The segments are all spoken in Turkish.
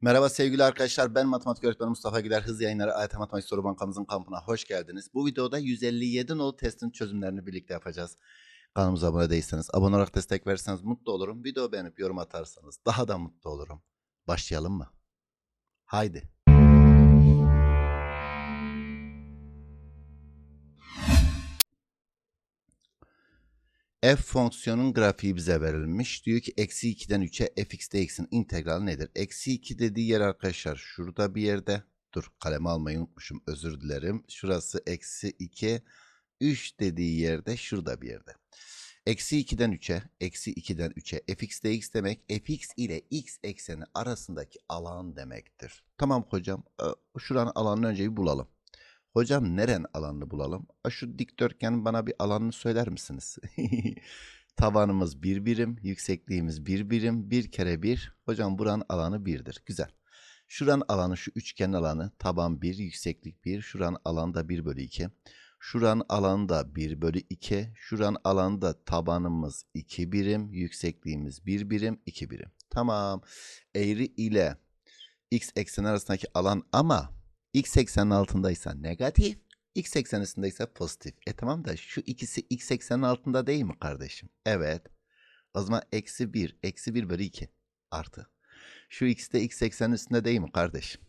Merhaba sevgili arkadaşlar. Ben matematik öğretmeni Mustafa Gider. Hız yayınları AYT Matematik Soru Bankamızın kampına hoş geldiniz. Bu videoda 157 nolu testin çözümlerini birlikte yapacağız. Kanalımıza abone değilseniz, abone olarak destek verirseniz mutlu olurum. Video beğenip yorum atarsanız daha da mutlu olurum. Başlayalım mı? Haydi. F fonksiyonun grafiği bize verilmiş. Diyor ki eksi 2'den 3'e fx dx'in integrali nedir? Eksi 2 dediği yer arkadaşlar şurada bir yerde. Dur kalemi almayı unutmuşum özür dilerim. Şurası eksi 2. 3 dediği yerde şurada bir yerde. Eksi 2'den 3'e, eksi 2'den 3'e fx dx demek fx ile x ekseni arasındaki alan demektir. Tamam hocam e, şuranın alanını önce bir bulalım. Hocam neren alanını bulalım? A, Şu dikdörtgenin bana bir alanını söyler misiniz? Tabanımız bir birim, yüksekliğimiz bir birim, bir kere bir. Hocam buranın alanı birdir. Güzel. Şuranın alanı şu üçgen alanı taban 1, yükseklik 1. Şuranın alanı da 1 bölü 2. Şuranın alanı da 1 bölü 2. Şuranın alanı da tabanımız 2 birim, yüksekliğimiz 1 birim, 2 birim. Tamam. Eğri ile x ekseni arasındaki alan ama x eksenin altındaysa negatif, x eksenin üstündeyse pozitif. E tamam da şu ikisi x eksenin altında değil mi kardeşim? Evet. O zaman eksi 1, eksi 1 bölü 2 artı. Şu x de x eksenin üstünde değil mi kardeşim?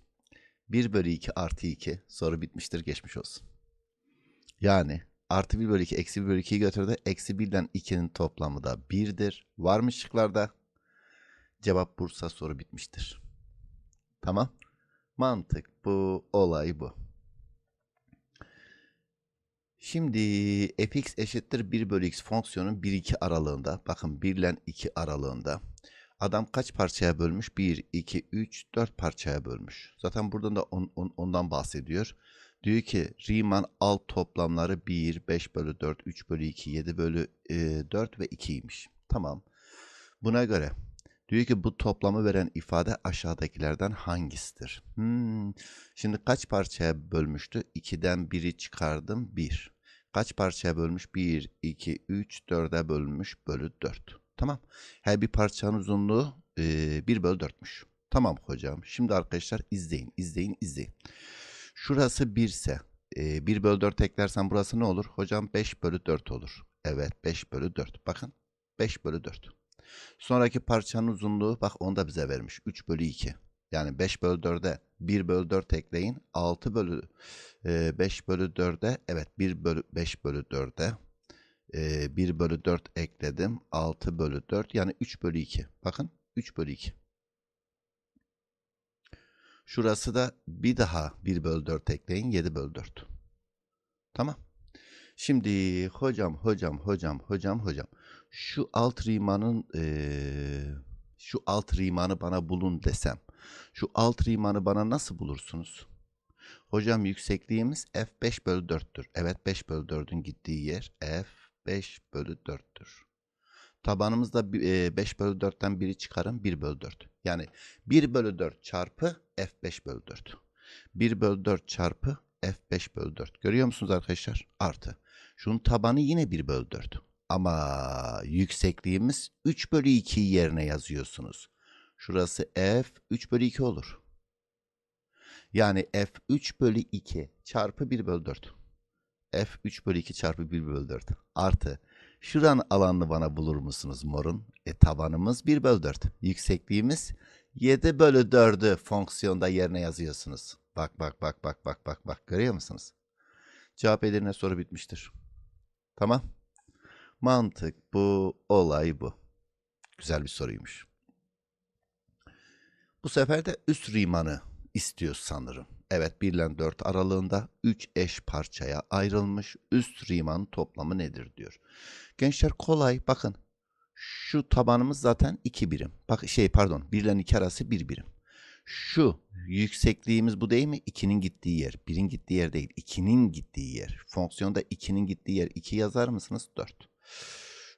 1 bölü 2 artı 2 soru bitmiştir geçmiş olsun. Yani artı 1 bölü 2 eksi 1 bölü 2'yi götürdü. Eksi 1 ile 2'nin toplamı da 1'dir. Var mı şıklarda? Cevap Bursa soru bitmiştir. Tamam. Mantık bu, olay bu. Şimdi fx eşittir 1 bölü x fonksiyonun 1-2 aralığında. Bakın 1 ile 2 aralığında. Adam kaç parçaya bölmüş? 1, 2, 3, 4 parçaya bölmüş. Zaten buradan da on, on- ondan bahsediyor. Diyor ki Riemann alt toplamları 1, 5 bölü 4, 3 bölü 2, 7 bölü e, 4 ve 2'ymiş. Tamam. Buna göre Diyor ki bu toplamı veren ifade aşağıdakilerden hangisidir? Hmm, Şimdi kaç parçaya bölmüştü? 2'den 1'i çıkardım 1. Kaç parçaya bölmüş? 1, 2, 3, 4'e bölmüş bölü 4. Tamam. Her bir parçanın uzunluğu e, 1 bölü 4'müş. Tamam hocam. Şimdi arkadaşlar izleyin, izleyin, izleyin. Şurası 1 ise e, 1 bölü 4 eklersen burası ne olur? Hocam 5 bölü 4 olur. Evet 5 bölü 4. Bakın 5 bölü 4. Sonraki parçanın uzunluğu bak onu da bize vermiş. 3 bölü 2. Yani 5 bölü 4'e 1 bölü 4 ekleyin. 6 bölü e, 5 bölü 4'e evet 1 bölü 5 bölü 4'e e, 1 bölü 4 ekledim. 6 bölü 4 yani 3 bölü 2. Bakın 3 bölü 2. Şurası da bir daha 1 bölü 4 ekleyin. 7 bölü 4. Tamam. Şimdi hocam hocam hocam hocam hocam şu alt rimanın eee, şu alt rimanı bana bulun desem şu alt rimanı bana nasıl bulursunuz? Hocam yüksekliğimiz f5 bölü 4'tür. Evet 5 bölü 4'ün gittiği yer f5 bölü 4'tür. Tabanımız da bi- eee, 5 bölü 4'ten 1'i çıkarın 1 bölü 4. Yani 1 bölü 4 çarpı f5 bölü 4. 1 bölü 4 çarpı f5 bölü 4. Görüyor musunuz arkadaşlar? Artı. Şunun tabanı yine 1 bölü 4. Ama yüksekliğimiz 3 bölü 2 yerine yazıyorsunuz. Şurası f 3 bölü 2 olur. Yani f 3 bölü 2 çarpı 1 bölü 4. f 3 bölü 2 çarpı 1 bölü 4. Artı. Şuranın alanını bana bulur musunuz morun? E tabanımız 1 bölü 4. Yüksekliğimiz 7 bölü 4'ü fonksiyonda yerine yazıyorsunuz. Bak bak bak bak bak bak bak görüyor musunuz? Cevap Edirne soru bitmiştir. Tamam. Mantık bu, olay bu. Güzel bir soruymuş. Bu sefer de üst rimanı istiyor sanırım. Evet 1 ile 4 aralığında 3 eş parçaya ayrılmış üst rimanın toplamı nedir diyor. Gençler kolay bakın. Şu tabanımız zaten 2 birim. Bak şey pardon 1 ile 2 arası 1 birim. Şu yüksekliğimiz bu değil mi? 2'nin gittiği yer. 1'in gittiği yer değil. 2'nin gittiği yer. Fonksiyonda 2'nin gittiği yer 2 yazar mısınız? 4.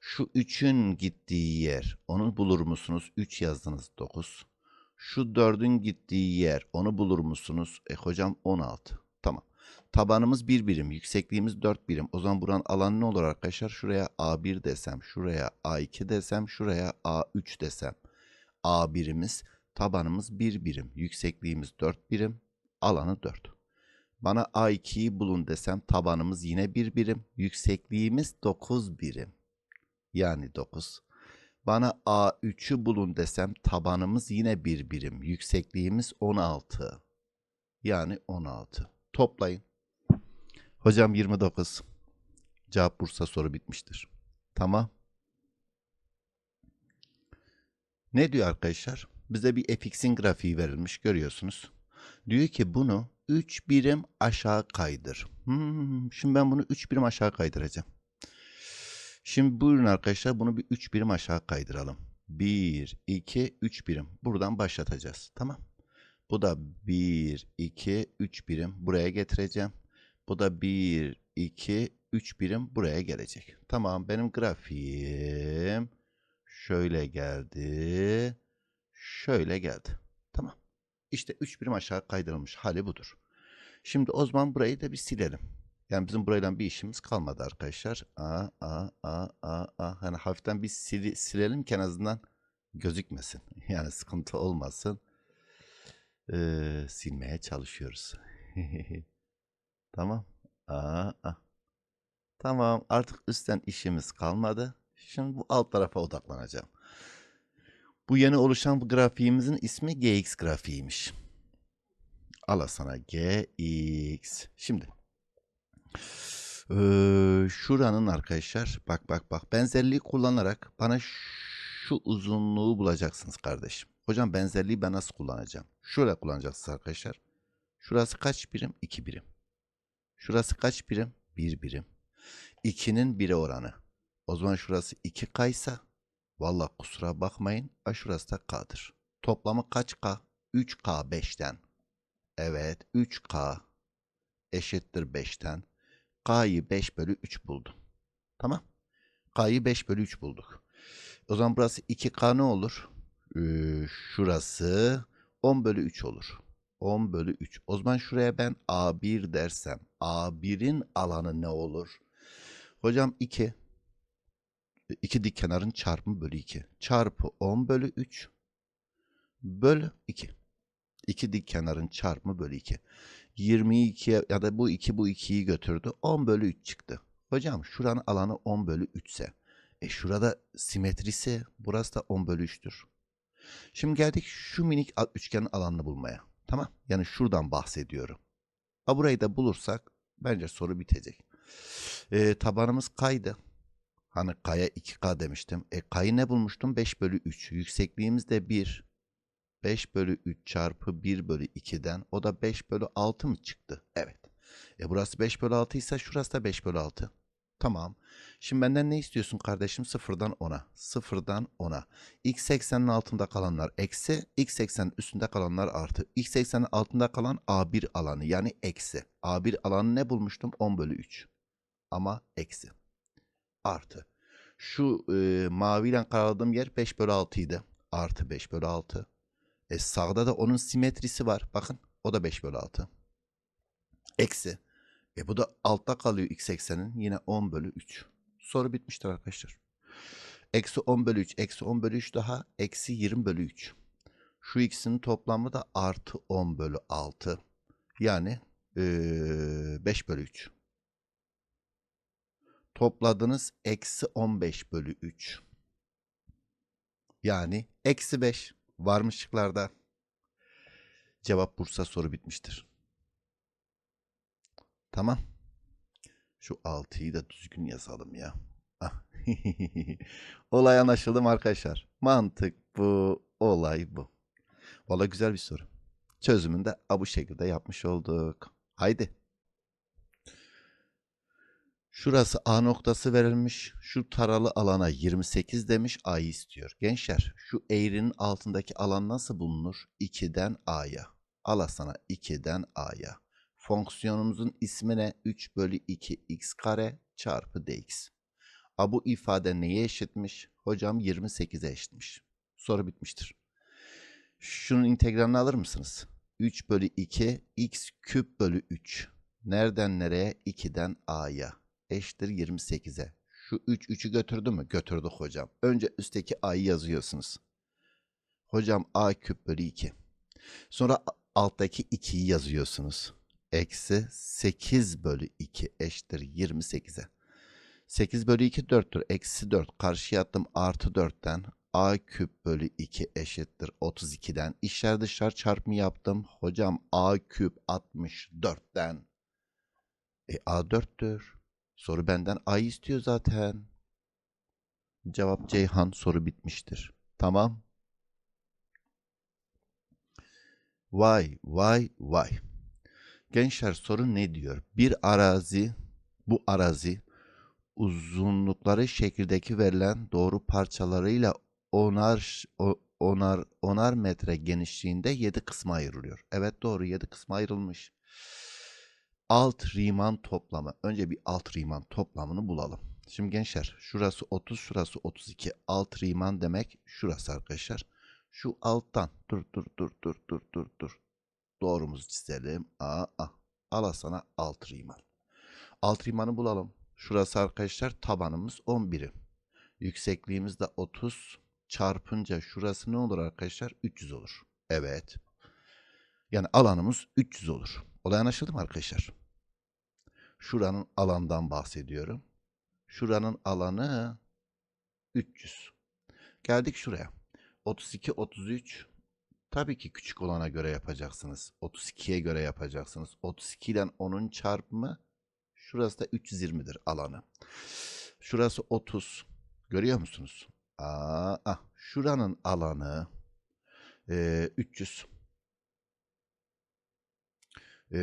Şu 3'ün gittiği yer. Onu bulur musunuz? 3 yazdınız 9. Şu 4'ün gittiği yer. Onu bulur musunuz? E hocam 16. Tamam. Tabanımız 1 birim. Yüksekliğimiz 4 birim. O zaman buranın alanı ne olur arkadaşlar? Şuraya A1 desem. Şuraya A2 desem. Şuraya A3 desem. A birimiz Tabanımız 1 birim. Yüksekliğimiz 4 birim. Alanı 4. Bana A2'yi bulun desem tabanımız yine 1 birim. Yüksekliğimiz 9 birim. Yani 9. Bana A3'ü bulun desem tabanımız yine 1 birim. Yüksekliğimiz 16. Yani 16. Toplayın. Hocam 29. Cevap Bursa soru bitmiştir. Tamam. Ne diyor arkadaşlar? Bize bir fx'in grafiği verilmiş görüyorsunuz. Diyor ki bunu 3 birim aşağı kaydır. Hmm, şimdi ben bunu 3 birim aşağı kaydıracağım. Şimdi buyurun arkadaşlar bunu bir 3 birim aşağı kaydıralım. 1, 2, 3 birim. Buradan başlatacağız. Tamam. Bu da 1, 2, 3 birim. Buraya getireceğim. Bu da 1, 2, 3 birim buraya gelecek. Tamam benim grafiğim şöyle geldi. Şöyle geldi. Tamam. İşte 3 birim aşağı kaydırılmış hali budur. Şimdi o zaman burayı da bir silelim. Yani bizim burayla bir işimiz kalmadı arkadaşlar. A, a, a, a, a. Hani hafiften bir sili, silelim ki en azından gözükmesin. Yani sıkıntı olmasın. Ee, silmeye çalışıyoruz. tamam. A, a. Tamam artık üstten işimiz kalmadı. Şimdi bu alt tarafa odaklanacağım. Bu yeni oluşan bu grafiğimizin ismi GX grafiğiymiş. Al sana GX. Şimdi şuranın arkadaşlar bak bak bak benzerliği kullanarak bana şu uzunluğu bulacaksınız kardeşim. Hocam benzerliği ben nasıl kullanacağım? Şöyle kullanacaksınız arkadaşlar. Şurası kaç birim? 2 birim. Şurası kaç birim? 1 birim. 2'nin 1'e oranı. O zaman şurası 2 kaysa valla kusura bakmayın. A şurası da K'dır. Toplamı kaç K? 3K 5'ten. Evet 3K eşittir 5'ten. K'yı 5 bölü 3 buldum. Tamam. K'yı 5 bölü 3 bulduk. O zaman burası 2K ne olur? Ee, şurası 10 bölü 3 olur. 10 bölü 3. O zaman şuraya ben A1 dersem A1'in alanı ne olur? Hocam 2. 2 dik kenarın çarpımı bölü 2. Çarpı 10 bölü 3 bölü 2. 2 dik kenarın çarpımı bölü 2. 22'ye ya da bu 2 bu 2'yi götürdü. 10 bölü 3 çıktı. Hocam şuranın alanı 10 bölü 3 ise. E şurada simetrisi burası da 10 bölü 3'tür. Şimdi geldik şu minik üçgenin alanını bulmaya. Tamam. Yani şuradan bahsediyorum. Ha burayı da bulursak bence soru bitecek. E, tabanımız kaydı. Hani kaya 2K demiştim. E kayı ne bulmuştum? 5 bölü 3. Yüksekliğimiz de 1. 5 bölü 3 çarpı 1 bölü 2'den o da 5 bölü 6 mı çıktı? Evet. E burası 5 bölü 6 ise şurası da 5 bölü 6. Tamam. Şimdi benden ne istiyorsun kardeşim? Sıfırdan 10'a. Sıfırdan 10'a. X eksenin altında kalanlar eksi. X eksenin üstünde kalanlar artı. X eksenin altında kalan A1 alanı yani eksi. A1 alanı ne bulmuştum? 10 bölü 3. Ama eksi. Artı. Şu e, maviyle karaladığım yer 5 bölü 6 idi. Artı 5 bölü 6. E sağda da onun simetrisi var. Bakın o da 5 bölü 6. Eksi. E bu da altta kalıyor x eksenin yine 10 bölü 3. Soru bitmiştir arkadaşlar. Eksi 10 bölü 3. Eksi 10 bölü 3 daha eksi 20 bölü 3. Şu ikisinin toplamı da artı 10 bölü 6. Yani ee, 5 bölü 3. Topladınız eksi 15 bölü 3. Yani eksi 5. Var mı şıklarda? Cevap Bursa soru bitmiştir. Tamam. Şu 6'yı da düzgün yazalım ya. Ah. olay anlaşıldı mı arkadaşlar? Mantık bu, olay bu. Valla güzel bir soru. Çözümünü de bu şekilde yapmış olduk. Haydi. Şurası A noktası verilmiş. Şu taralı alana 28 demiş. A'yı istiyor. Gençler şu eğrinin altındaki alan nasıl bulunur? 2'den A'ya. Al sana 2'den A'ya. Fonksiyonumuzun ismi ne? 3 bölü 2 x kare çarpı dx. A bu ifade neye eşitmiş? Hocam 28'e eşitmiş. Soru bitmiştir. Şunun integralini alır mısınız? 3 bölü 2 x küp bölü 3. Nereden nereye? 2'den A'ya eşittir 28'e. Şu 3 3'ü götürdü mü? Götürdük hocam. Önce üstteki a'yı yazıyorsunuz. Hocam a küp bölü 2. Sonra alttaki 2'yi yazıyorsunuz. Eksi 8 bölü 2 eşittir 28'e. 8 bölü 2 4'tür. Eksi 4. Karşıya attım artı 4'ten. A küp bölü 2 eşittir 32'den. İşler dışlar çarpımı yaptım. Hocam A küp 64'ten. E A 4'tür. Soru benden A'yı istiyor zaten. Cevap Ceyhan soru bitmiştir. Tamam. Vay vay vay. Gençler soru ne diyor? Bir arazi, bu arazi uzunlukları şekildeki verilen doğru parçalarıyla onar onar onar metre genişliğinde 7 kısma ayrılıyor. Evet doğru 7 kısma ayrılmış. Alt Riemann toplamı. Önce bir alt Riemann toplamını bulalım. Şimdi gençler şurası 30 şurası 32. Alt Riemann demek şurası arkadaşlar. Şu alttan dur dur dur dur dur dur dur. Doğrumuzu çizelim. Aa, aa. Al sana alt Riemann. Alt Riemann'ı bulalım. Şurası arkadaşlar tabanımız 11'i. Yüksekliğimiz de 30 çarpınca şurası ne olur arkadaşlar? 300 olur. Evet. Yani alanımız 300 olur. Olay anlaşıldı mı arkadaşlar? Şuranın alandan bahsediyorum. Şuranın alanı 300. Geldik şuraya. 32, 33. Tabii ki küçük olana göre yapacaksınız. 32'ye göre yapacaksınız. 32 ile 10'un çarpımı şurası da 320'dir alanı. Şurası 30. Görüyor musunuz? Aa, ah, şuranın alanı e, 300. E,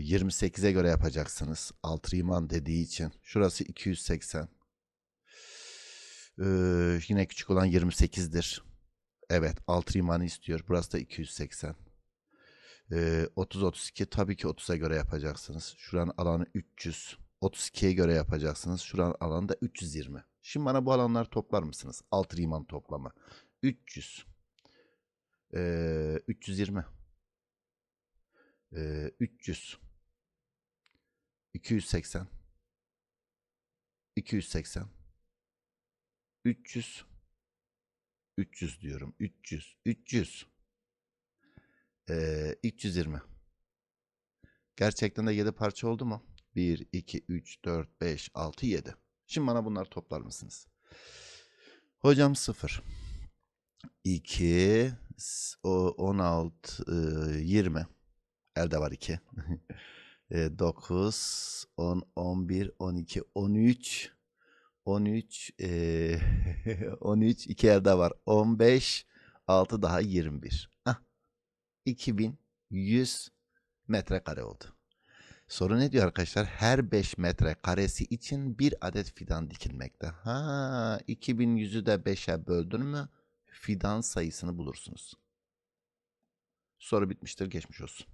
28'e göre yapacaksınız. Alt Riemann dediği için. Şurası 280. E, yine küçük olan 28'dir. Evet, alt Riemann'ı istiyor. Burası da 280. Ee, 30-32 tabii ki 30'a göre yapacaksınız. Şuranın alanı 300. 32'ye göre yapacaksınız. Şuranın alanı da 320. Şimdi bana bu alanları toplar mısınız? Alt Riemann toplamı. 300. Ee, 320. Ee, 300. 280. 280. 300. 300 diyorum. 300. 300. Ee, 320. Gerçekten de 7 parça oldu mu? 1, 2, 3, 4, 5, 6, 7. Şimdi bana bunları toplar mısınız? Hocam 0. 2, 16, 20. Elde var 2. 9, 10, 11, 12, 13. 13, eee 13, 2 elde var. 15, 6 daha 21. Hah. 2100 metrekare oldu. Soru ne diyor arkadaşlar? Her 5 metre karesi için bir adet fidan dikilmekte. Ha, 2100'ü de 5'e böldün mü fidan sayısını bulursunuz. Soru bitmiştir, geçmiş olsun.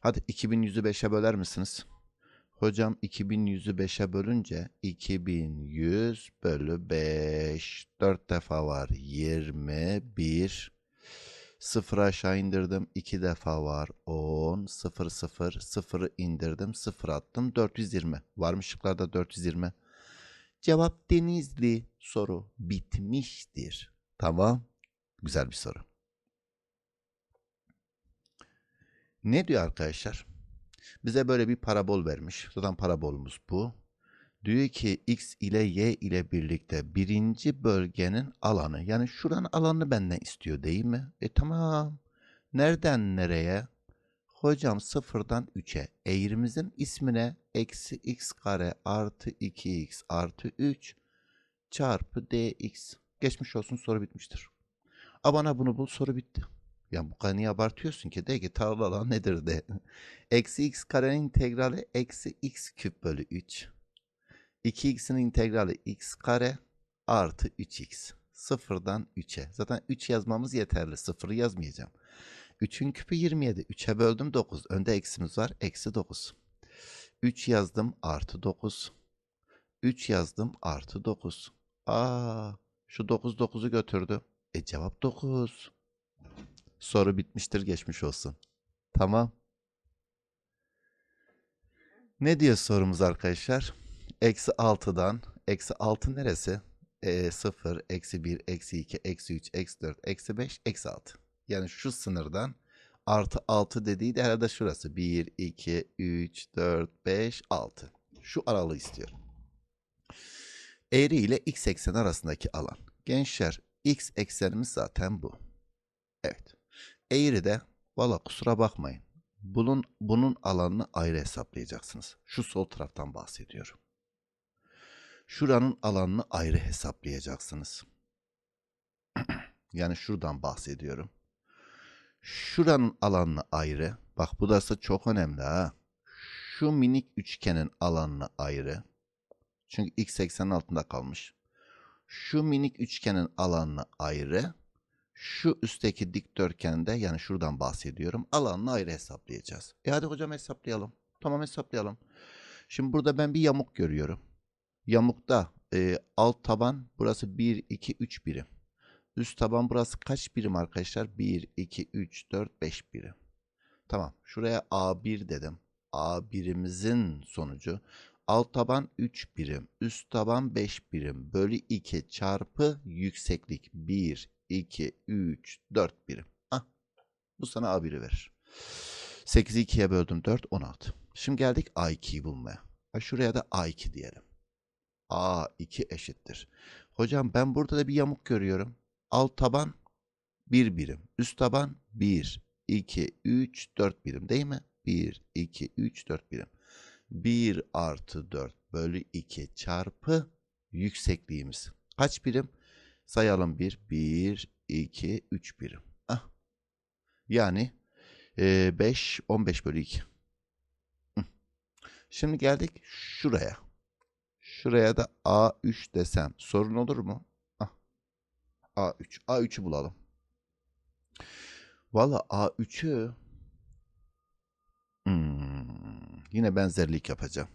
Hadi 2100'ü 5'e böler misiniz? Hocam 2100'ü 5'e bölünce 2100 bölü 5. 4 defa var. 21. 0 aşağı indirdim. 2 defa var. 10. 0 0. 0'ı indirdim. 0 attım. 420. Var mı şıklarda 420? Cevap Denizli. Soru bitmiştir. Tamam. Güzel bir soru. Ne diyor arkadaşlar? Bize böyle bir parabol vermiş. Zaten parabolümüz bu. Diyor ki x ile y ile birlikte birinci bölgenin alanı. Yani şuranın alanını benden istiyor değil mi? E tamam. Nereden nereye? Hocam sıfırdan 3'e. Eğrimizin ismine eksi x kare artı 2x artı 3 çarpı dx. Geçmiş olsun soru bitmiştir. A bana bunu bul soru bitti. Ya bu kadar niye abartıyorsun ki? De ki tarla alan nedir de. Eksi x karenin integrali eksi x küp bölü 3. 2x'in integrali x kare artı 3x. Sıfırdan 3'e. Zaten 3 yazmamız yeterli. Sıfırı yazmayacağım. 3'ün küpü 27. 3'e böldüm 9. Önde eksimiz var. Eksi 9. 3 yazdım artı 9. 3 yazdım artı 9. Aa, şu 9 9'u götürdü. E cevap 9. Soru bitmiştir geçmiş olsun. Tamam. Ne diyor sorumuz arkadaşlar? Eksi 6'dan. Eksi 6 neresi? e, 0, eksi 1, eksi 2, eksi 3, eksi 4, eksi 5, eksi 6. Yani şu sınırdan artı 6 dediği de herhalde şurası. 1, 2, 3, 4, 5, 6. Şu aralığı istiyorum. Eğri ile x eksen arasındaki alan. Gençler x eksenimiz zaten bu. Evet. Eğri de valla kusura bakmayın. Bunun, bunun alanını ayrı hesaplayacaksınız. Şu sol taraftan bahsediyorum. Şuranın alanını ayrı hesaplayacaksınız. yani şuradan bahsediyorum. Şuranın alanını ayrı. Bak bu da çok önemli ha. Şu minik üçgenin alanını ayrı. Çünkü x eksenin altında kalmış. Şu minik üçgenin alanını ayrı. Şu üstteki dikdörtgende yani şuradan bahsediyorum. Alanını ayrı hesaplayacağız. E hadi hocam hesaplayalım. Tamam hesaplayalım. Şimdi burada ben bir yamuk görüyorum. Yamukta e, alt taban burası 1, 2, 3 birim. Üst taban burası kaç birim arkadaşlar? 1, 2, 3, 4, 5 birim. Tamam. Şuraya A1 dedim. A1'imizin sonucu alt taban 3 birim, üst taban 5 birim bölü 2 çarpı yükseklik 1, 2, 3, 4 birim. Ah, bu sana A1'i verir. 8'i 2'ye böldüm 4, 16. Şimdi geldik A2'yi bulmaya. Ha, Şuraya da A2 diyelim. A2 eşittir. Hocam ben burada da bir yamuk görüyorum. Alt taban 1 birim. Üst taban 1, 2, 3, 4 birim değil mi? 1, 2, 3, 4 birim. 1 artı 4 bölü 2 çarpı yüksekliğimiz. Kaç birim? Sayalım 1, 1, 2, 3 birim. Ah. Yani e, 5, 15 bölü 2. Hı. Şimdi geldik şuraya. Şuraya da A3 desem sorun olur mu? Ah. A3. A3'ü bulalım. Valla A3'ü Hmm, yine benzerlik yapacağım.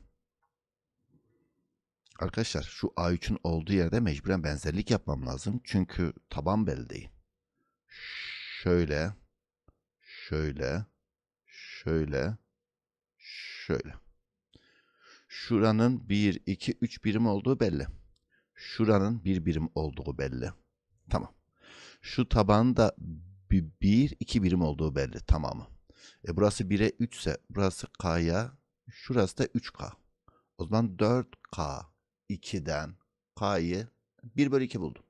Arkadaşlar şu A3'ün olduğu yerde mecburen benzerlik yapmam lazım. Çünkü taban belli. Şöyle, şöyle, şöyle, şöyle. Şuranın 1, 2, 3 birim olduğu belli. Şuranın 1 birim olduğu belli. Tamam. Şu tabanın da 1, 2 birim olduğu belli. Tamamı. E burası 1'e 3 ise burası K'ya şurası da 3K. O zaman 4K 2'den K'yı 1 bölü 2 buldum.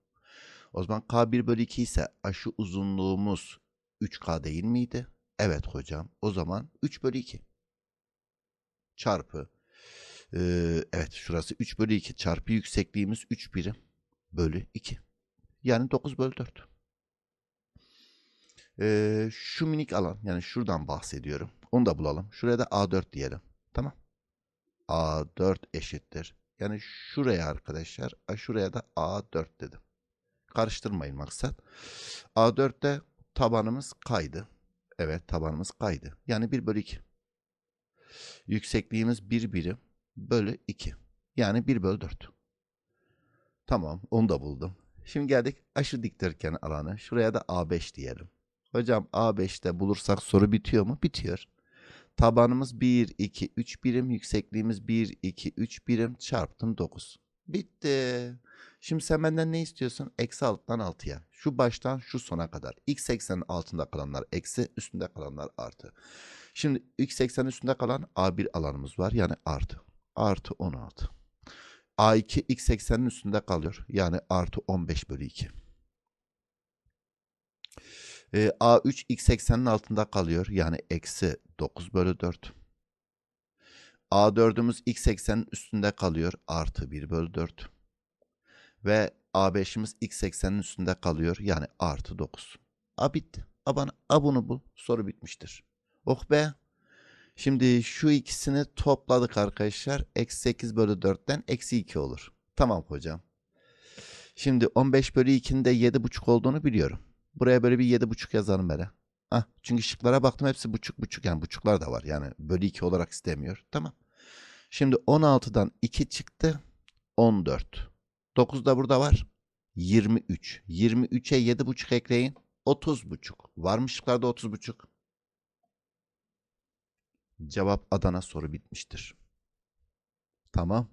O zaman K 1 bölü 2 ise aşı uzunluğumuz 3K değil miydi? Evet hocam. O zaman 3 bölü 2 çarpı ee, evet şurası 3 bölü 2 çarpı yüksekliğimiz 3 birim bölü 2. Yani 9 bölü 4. Ee, şu minik alan yani şuradan bahsediyorum. Onu da bulalım. Şuraya da A4 diyelim. Tamam. A4 eşittir. Yani şuraya arkadaşlar. Şuraya da A4 dedim. Karıştırmayın maksat. A4'te tabanımız kaydı. Evet tabanımız kaydı. Yani 1 bölü 2. Yüksekliğimiz 1 birim bölü 2. Yani 1 bölü 4. Tamam onu da buldum. Şimdi geldik aşı dikdörtgen alanı. Şuraya da A5 diyelim. Hocam A5'te bulursak soru bitiyor mu? Bitiyor. Tabanımız 1, 2, 3 birim. Yüksekliğimiz 1, 2, 3 birim. Çarptım 9. Bitti. Şimdi sen benden ne istiyorsun? Eksi alttan 6'ya. Şu baştan şu sona kadar. X eksenin altında kalanlar eksi, üstünde kalanlar artı. Şimdi x eksenin üstünde kalan A1 alanımız var. Yani artı. Artı 16. A2 x eksenin üstünde kalıyor. Yani artı 15 bölü 2. E, A3 x eksenin altında kalıyor. Yani eksi 9 bölü 4. A4'ümüz x eksenin üstünde kalıyor. Artı 1 bölü 4. Ve A5'imiz x eksenin üstünde kalıyor. Yani artı 9. A bitti. A bana A bunu bul. Soru bitmiştir. Oh be. Şimdi şu ikisini topladık arkadaşlar. Eksi 8 bölü 4'ten eksi 2 olur. Tamam hocam. Şimdi 15 bölü 2'nin de 7,5 olduğunu biliyorum. Buraya böyle bir 7,5 yazalım böyle. Hah, çünkü şıklara baktım hepsi buçuk buçuk yani buçuklar da var. Yani bölü 2 olarak istemiyor. Tamam. Şimdi 16'dan 2 çıktı. 14. 9 da burada var. 23. 23'e 7,5 ekleyin. 30,5. Var mı şıklarda 30,5? Cevap Adana soru bitmiştir. Tamam.